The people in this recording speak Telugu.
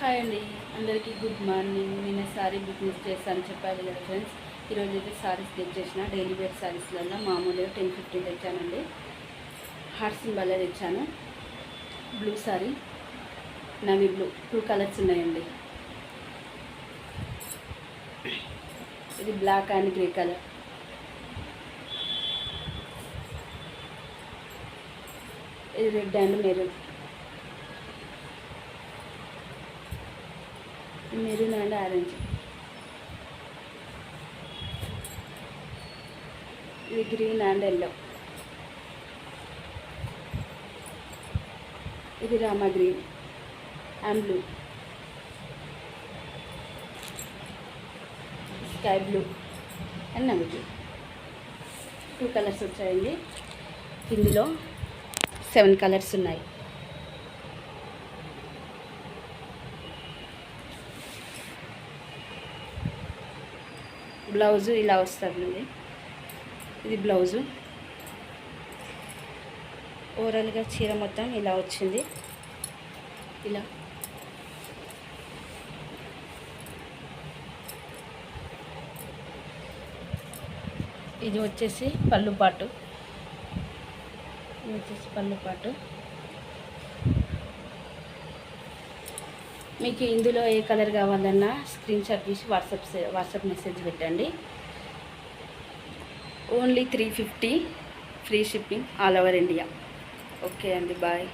హాయ్ అండి. అందరికీ గుడ్ మార్నింగ్. నేను సారీ బిజినెస్ చేస్తాను చెప్పాలి కదా ఫ్రెండ్స్. ఈరోజు అయితే సారీస్ తెచ్చేసిన. డైలీ వేర్ సారీస్లలో మామూలుగా టెన్ ఫిఫ్టీన్ తెచ్చానండి. హార్ట్ సింబల్ తెచ్చాను. Blue sari. Navy blue. Two colours ఉన్నాయండి. ఇది బ్లాక్ అండ్ గ్రే కలర్. ఇది red and maroon. Maroon and orange ఇది గ్రీన్ అండ్ ఎల్లో ఇది Rama green and blue sky blue and navy two colours వచ్చాయండి। ఇందులో సెవెన్ కలర్స్ ఉన్నాయి। బ్లౌజు ఇలా వస్తుంది ఇది బ్లౌజు. ఓవరాల్గా చీర మొత్తం ఇలా వచ్చింది. ఇలా. ఇది వచ్చేసి పళ్ళు పాటు. ఇది వచ్చేసి పళ్ళు పాటు. మీకు ఇందులో ఏ కలర్ కావాలన్నా స్క్రీన్ షాట్ తీసి వాట్సాప్ వాట్సాప్ మెసేజ్ పెట్టండి. Only three fifty free shipping all over India. Okay అండి బాయ్.